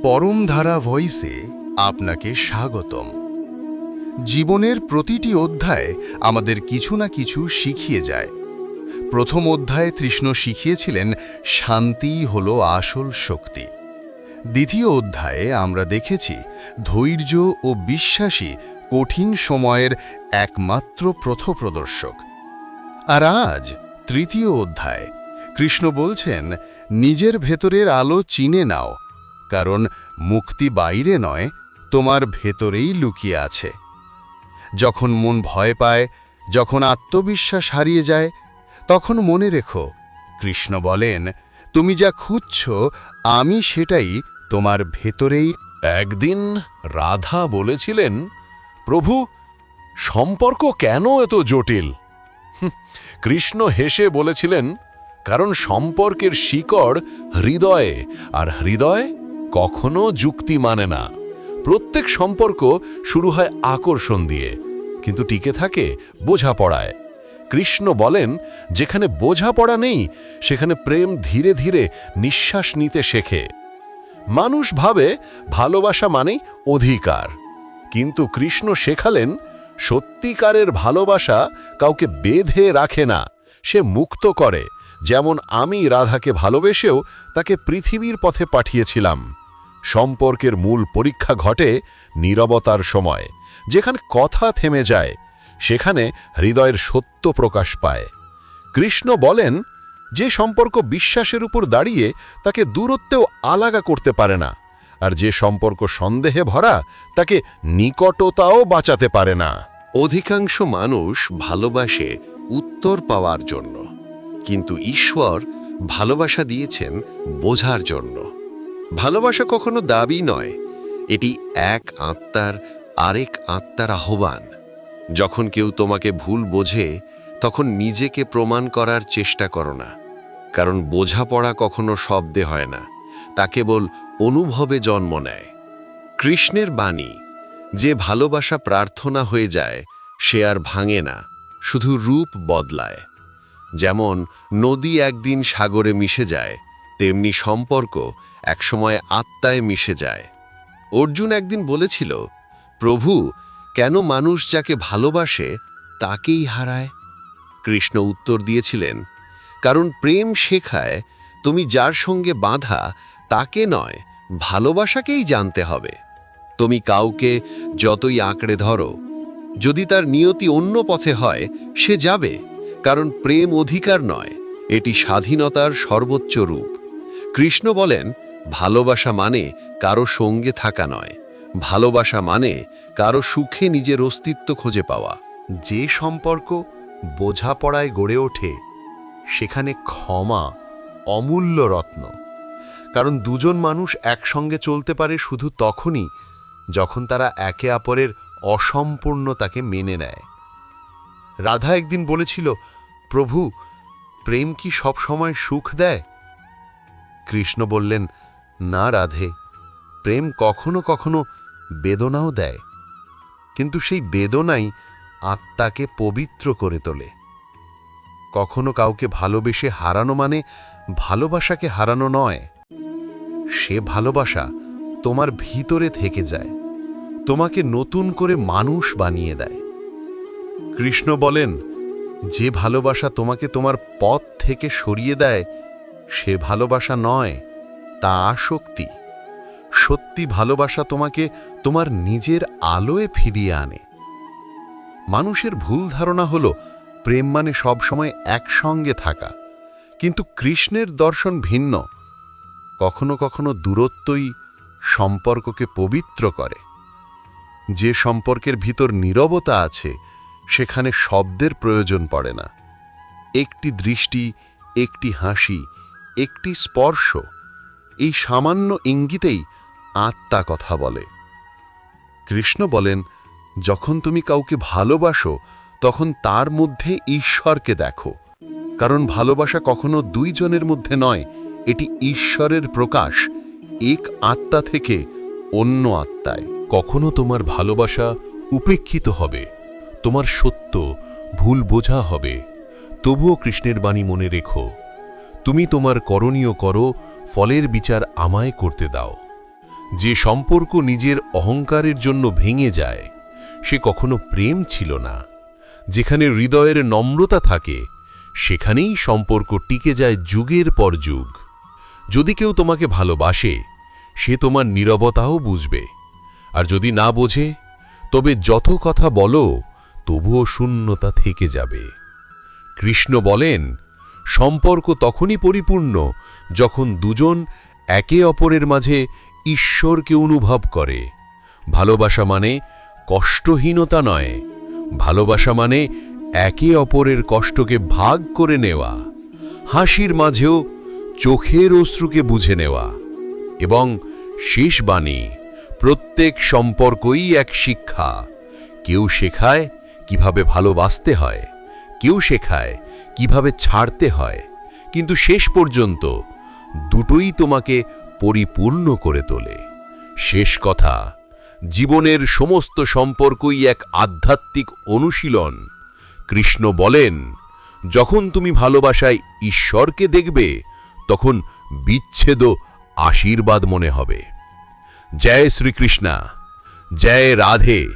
পরমধারা ভয়েসে আপনাকে স্বাগতম। জীবনের প্রতিটি অধ্যায় আমাদের কিছু না কিছু শিখিয়ে যায়। প্রথম অধ্যায়ে তৃষ্ণ শিখিয়েছিলেন শান্তিই হল আসল শক্তি। দ্বিতীয় অধ্যায়ে আমরা দেখেছি, ধৈর্য ও বিশ্বাসী কঠিন সময়ের একমাত্র প্রথপ্রদর্শক আর আজ, তৃতীয় অধ্যায়, কৃষ্ণ বলছেন, নিজের ভেতরের আলো চিনে নাও কারণ মুক্তি বাইরে নয়, তোমার ভেতরেই লুকিয়ে আছে। যখন মন ভয় পায়, যখন আত্মবিশ্বাস হারিয়ে যায়, তখন মনে রেখো, কৃষ্ণ বলেন, তুমি যা খুঁজছ, আমি সেটাই তোমার ভেতরেই একদিন রাধা বলেছিলেন, প্রভু, সম্পর্ক কেন এত জটিল? কৃষ্ণ হেসে বলেছিলেন, কারণ সম্পর্কের শিকড় হৃদয়ে, আর হৃদয় কখনো যুক্তি মানে না। প্রত্যেক সম্পর্ক শুরু হয় আকর্ষণ দিয়ে, কিন্তু টিকে থাকে বোঝাপড়ায়। কৃষ্ণ বলেন, যেখানে বোঝাপড়া নেই, সেখানে প্রেম ধীরে ধীরে নিঃশ্বাস নিতে শেখে। মানুষ ভাবে ভালোবাসা মানেই অধিকার, কিন্তু কৃষ্ণ শেখালেন, সত্যিকারের ভালোবাসা কাউকে বেঁধে রাখে না, সে মুক্ত করে। যেমন আমি রাধাকে ভালোবেসেও তাকে পৃথিবীর পথে পাঠিয়েছিলাম। সম্পর্কের মূল পরীক্ষা ঘটে নীরবতার সময়। যেখানে কথা থেমে যায়, সেখানে হৃদয়ের সত্য প্রকাশ পায়। কৃষ্ণ বলেন, যে সম্পর্ক বিশ্বাসের উপর দাঁড়িয়ে তাকে দূরত্বেও আলাগা করতে পারে না, আর যে সম্পর্ক সন্দেহে ভরা, তাকে নিকটতাও বাঁচাতে পারে না। অধিকাংশ মানুষ ভালোবাসে উত্তর পাওয়ার জন্য, কিন্তু ঈশ্বর ভালোবাসা দিয়েছেন বোঝার জন্য। ভালোবাসা কখনো দাবি নয়। এটি এক আত্মার আরেক আত্মার আহ্বান। যখন কেউ তোমাকে ভুল বোঝে, তখন নিজেকে প্রমাণ করার চেষ্টা করো না। কারণ বোঝাপড়া কখনো শব্দে হয় না, তা কেবল অনুভবে জন্ম নেয়। কৃষ্ণের বাণী, যে ভালোবাসা প্রার্থনা হয়ে যায়, সে আর ভাঙে না, শুধু রূপ বদলায়। যেমন নদী একদিন সাগরে মিশে যায়, তেমনি সম্পর্ক একসময় আত্মায় মিশে যায়। অর্জুন একদিন বলেছিল, প্রভু, কেন মানুষ যাকে ভালোবাসে তাকেই হারায়? কৃষ্ণ উত্তর দিয়েছিলেন, কারণ প্রেম শেখায়, তুমি যার সঙ্গে বাঁধা তাকে নয়, ভালোবাসাকেই জানতে হবে। তুমি কাউকে যতই আঁকড়ে ধরো, যদি তার নিয়তি অন্য পথে হয়, সে যাবে, কারণ প্রেম অধিকার নয়, এটি স্বাধীনতার সর্বোচ্চ রূপ। কৃষ্ণ বলেন ভালোবাসা মানে কারও সঙ্গে থাকা নয়। ভালোবাসা মানে কারও সুখে নিজের অস্তিত্ব খুঁজে পাওয়া। যে সম্পর্ক বোঝাপড়ায় গড়ে ওঠে, সেখানে ক্ষমা অমূল্য রত্ন। কারণ দুজন মানুষ একসঙ্গে চলতে পারে শুধু তখনই যখন তারা একে অপরের অসম্পূর্ণতাকে মেনে নেয়। রাধা একদিন বলেছিল, প্রভু, প্রেম কি সব সময় সুখ দেয়? কৃষ্ণ বললেন না রাধে, প্রেম কখনো কখনো বেদনাও দেয়। কিন্তু সেই বেদনাই আত্মাকে পবিত্র করে তোলে। কখনো কাউকে ভালোবেসে হারানো মানে ভালোবাসাকে হারানো নয়। সে ভালোবাসা তোমার ভিতরে থেকে যায়, তোমাকে নতুন করে মানুষ বানিয়ে দেয়। কৃষ্ণ বলেন, যে ভালোবাসা তোমাকে তোমার পথ থেকে সরিয়ে দেয়, সে ভালোবাসা নয় তা আসক্তি সত্যি ভালোবাসা তোমাকে তোমার নিজের আলোয় ফিরিয়ে আনে। মানুষের ভুল ধারণা হল, প্রেম মানে সবসময় একসঙ্গে থাকা। কিন্তু কৃষ্ণের দর্শন ভিন্ন। কখনো কখনো দূরত্বই সম্পর্ককে পবিত্র করে। যে সম্পর্কের ভিতর নীরবতা আছে, সেখানে শব্দের প্রয়োজন পড়ে না। একটি দৃষ্টি, একটি হাসি, একটি স্পর্শ এই সামান্য ইঙ্গিতেই আত্মা কথা বলে। কৃষ্ণ বলেন, যখন তুমি কাউকে ভালোবাসো, তখন তার মধ্যে ঈশ্বরকে দেখো। কারণ ভালোবাসা কখনো দুইজনের মধ্যে নয়, এটি ঈশ্বরের প্রকাশ। এক আত্মা থেকে অন্য আত্মায়। কখনো তোমার ভালোবাসা উপেক্ষিত হবে, তোমার সত্য ভুল বোঝা হবে। তবুও কৃষ্ণের বাণী মনে রেখো। তুমি তোমার করণীয় করো ফলের বিচার আমায় করতে দাও। যে সম্পর্ক নিজের অহংকারের জন্য ভেঙে যায়, সে কখনো প্রেম ছিল না। যেখানে হৃদয়ের নম্রতা থাকে, সেখানেই সম্পর্ক টিকে যায় যুগের পর যুগ। যদি কেউ তোমাকে ভালোবাসে, সে তোমার নীরবতাও বুঝবে। আর যদি না বোঝে, তবে যত কথা বলো, তবুও শূন্যতা থেকে যাবে। কৃষ্ণ বলেন সম্পর্ক তখনই পরিপূর্ণ যখন দুজন একে অপরের মাঝে ঈশ্বরকে অনুভব করে। ভালোবাসা মানে কষ্টহীনতা নয়। ভালোবাসা মানে একে অপরের কষ্টকে ভাগ করে নেওয়া। হাসির মাঝেও চোখের অশ্রুকে বুঝে নেওয়া। এবং শেষ বাণী, প্রত্যেক সম্পর্কই এক শিক্ষা। কেউ শেখায় কীভাবে ভালোবাসতে হয়, কেউ শেখায় কীভাবে ছাড়তে হয়। কিন্তু শেষ পর্যন্ত দুটোই তোমাকে পরিপূর্ণ করে তোলে। শেষ কথা, জীবনের সমস্ত সম্পর্কই এক আধ্যাত্মিক অনুশীলন। কৃষ্ণ বলেন, যখন তুমি ভালোবাসায় ঈশ্বরকে দেখবে, তখন বিচ্ছেদ আশীর্বাদ মনে হবে। জয় শ্রীকৃষ্ণা, জয় রাধে।